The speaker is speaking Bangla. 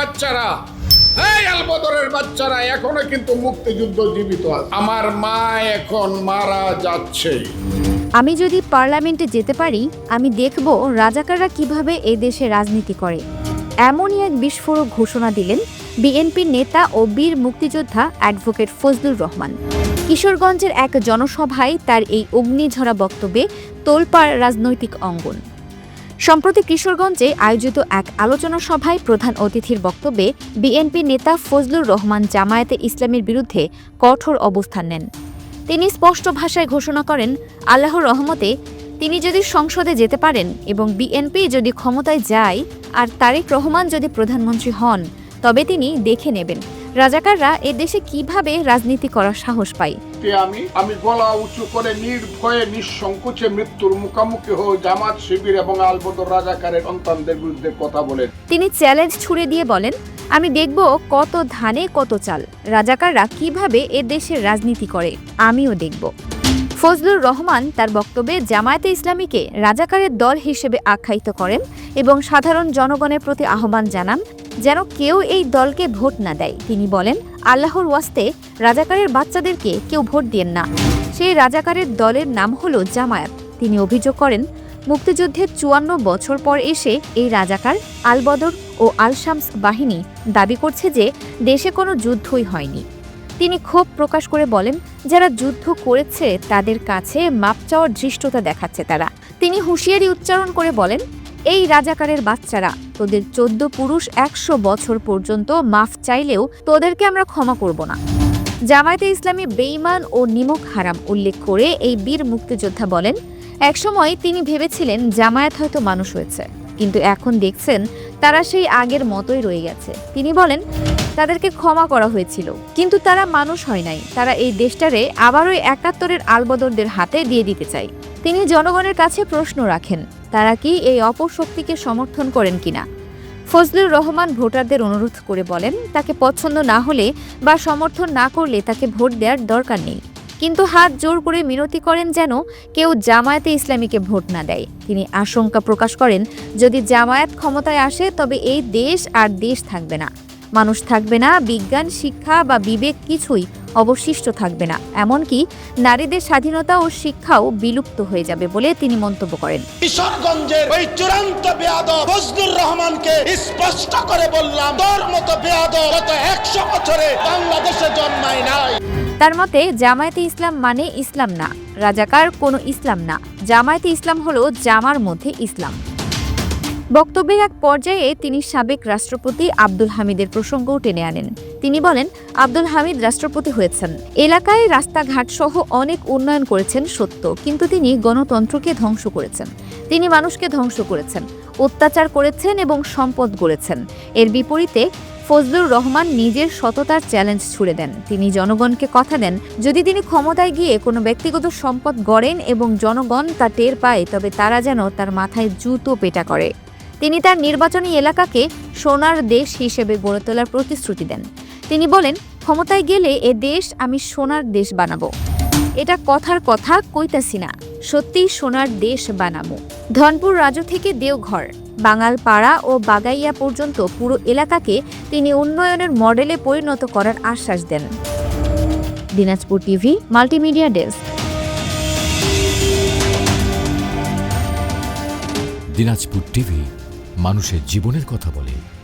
বাচ্চারা। এই আলবদরের বাচ্চারা এখনও কিন্তু মুক্তিযুদ্ধ জীবিত আমার মা এখন মারা যাচ্ছে। আমি যদি পার্লামেন্টে যেতে পারি, আমি দেখব রাজাকাররা কীভাবে এ দেশে রাজনীতি করে। এমনই এক বিস্ফোরক ঘোষণা দিলেন বিএনপির নেতা ও বীর মুক্তিযোদ্ধা অ্যাডভোকেট ফজলুর রহমান। কিশোরগঞ্জের এক জনসভায় তার এই অগ্নিঝরা বক্তব্যে তোলপাড় রাজনৈতিক অঙ্গন। সম্প্রতি কিশোরগঞ্জে আয়োজিত এক আলোচনা সভায় প্রধান অতিথির বক্তব্যে বিএনপি নেতা ফজলুর রহমান জামায়াতে ইসলামের বিরুদ্ধে কঠোর অবস্থান নেন। তিনি স্পষ্ট ভাষায় ঘোষণা করেন, আল্লাহর রহমতে তিনি যদি সংসদে যেতে পারেন এবং বিএনপি যদি ক্ষমতায় যায় আর তারেক রহমান যদি প্রধানমন্ত্রী হন, তবে তিনি দেখে নেবেন। রাজাকাররা এ দেশে কীভাবে রাজনীতি করার সাহস পায়? আমি আমি গলা উঁচু করে নির্ভয়ে নিঃসংকোচে মৃত্যুর মুখোমুখি হয়ে জামাত শিবির এবং আলবদর রাজাকারের সন্তানদের বিরুদ্ধে কথা বলেন। তিনি চ্যালেঞ্জ ছুড়ে দিয়ে বলেন আমি দেখব কত ধানে কত চাল। রাজাকাররা কীভাবে এ দেশের রাজনীতি করে আমিও দেখব। ফজলুর রহমান তার বক্তব্যে জামায়াতে ইসলামীকে রাজাকারের দল হিসেবে আখ্যায়িত করেন এবং সাধারণ জনগণের প্রতি আহ্বান জানান, যেন কেউ এই দলকে ভোট না দেয়। তিনি বলেন, আল্লাহর ওয়াস্তে রাজাকারের বাচ্চাদেরকে কেউ ভোট দিয়েন না। সেই রাজাকারের দলের নাম হলো জামায়াত। তিনি অভিযোগ করেন, মুক্তিযুদ্ধের চুয়ান্ন বছর পর এসে এই রাজাকার আলবদর ও আল শামস বাহিনী দাবি করছে যে দেশে কোনো যুদ্ধই হয়নি। তিনি ক্ষোভ প্রকাশ করে বলেন যারা যুদ্ধ করেছে, তাদের কাছে মাপ চাওয়ার ধৃষ্টতা দেখাচ্ছে তারা। তিনি হুঁশিয়ারি উচ্চারণ করে বলেন, এই রাজাকারের বাচ্চারা, তোদের চোদ্দ পুরুষ একশো বছর পর্যন্ত মাফ চাইলেও তোদেরকে আমরা ক্ষমা করব না। জামায়াতে ইসলামী বেইমান ও নিমক হারাম উল্লেখ করে এই বীর মুক্তিযোদ্ধা বলেন, একসময় তিনি ভেবেছিলেন জামায়াত হয়তো মানুষ হয়েছে, কিন্তু এখন দেখছেন তারা সেই আগের মতোই রয়ে গেছে। তিনি বলেন, তাদেরকে ক্ষমা করা হয়েছিল। কিন্তু তারা মানুষ হয় নাই। তারা এই দেশটারে আবারও একাত্তরের আলবদরদের হাতে দিয়ে দিতে চায়। তিনি জনগণের কাছে প্রশ্ন রাখেন, তারা কি এই অপশক্তিকে সমর্থন করেন কিনা? ফজলুর রহমান ভোটারদের অনুরোধ করে বলেন, তাকে পছন্দ না হলে বা সমর্থন না করলে তাকে ভোট দেওয়ার দরকার নেই। কিন্তু হাত জোর করে মিনতি করেন যেন কেউ জামায়াতে ইসলামীকে ভোট না দেয়। তিনি আশঙ্কা প্রকাশ করেন, যদি জামায়াত ক্ষমতায় আসে, তবে এই দেশ আর দেশ থাকবে না। মানুষ থাকবে না, বিজ্ঞান, শিক্ষা বা বিবেক কিছুই অবশিষ্ট থাকবে না। এমনকি নারীদের স্বাধীনতা ও শিক্ষাও বিলুপ্ত হয়ে যাবে বলে তিনি মন্তব্য করেন। কিশোরগঞ্জের ওই চূড়ান্ত বেয়াদব ফজলুর রহমানকে স্পষ্ট করে বললাম, তোর মতো বেয়াদব গত একশো বছরে বাংলাদেশে জন্মায় নাই। তার মতে, জামায়াতে ইসলাম মানে ইসলাম না, রাজাকার কোনো ইসলাম না। জামায়াতে ইসলাম হলো জামার মধ্যে ইসলাম। বক্তব্যের এক পর্যায়ে তিনি সাবেক রাষ্ট্রপতি আব্দুল হামিদের প্রসঙ্গও টেনে আনেন। তিনি বলেন, আব্দুল হামিদ রাষ্ট্রপতি হয়েছেন। এলাকায় রাস্তাঘাট সহ অনেক উন্নয়ন করেছেন সত্য, কিন্তু তিনি গণতন্ত্রকে ধ্বংস করেছেন। তিনি মানুষকে ধ্বংস করেছেন, অত্যাচার করেছেন এবং সম্পদ গড়েছেন। এর বিপরীতে ফজলুর রহমান নিজের সততার চ্যালেঞ্জ ছুড়ে দেন। তিনি জনগণকে কথা দেন, যদি তিনি ক্ষমতায় গিয়ে কোনো ব্যক্তিগত সম্পদ গড়েন এবং জনগণ তা টের পায়, তবে তারা যেন তার মাথায় জুতো পেটা করে। তিনি তার নির্বাচনী এলাকাকে সোনার দেশ হিসেবে গড়ে তোলার প্রতিশ্রুতি দেন। তিনি বলেন, ক্ষমতায় গেলে এ দেশ আমি সোনার দেশ বানাবো। এটা কথার কথা কইতাছি না। সত্যিই সোনার দেশ বানাবো ধনপুর রাজু থেকে দেওঘর, বাঙালপাড়া ও বাগাইয়া পর্যন্ত পুরো এলাকাকে তিনি উন্নয়নের মডেলে পরিণত করার আশ্বাস দেন। Dinajpur TV, multimedia desk. Dinajpur TV, মানুষের জীবনের কথা বলে।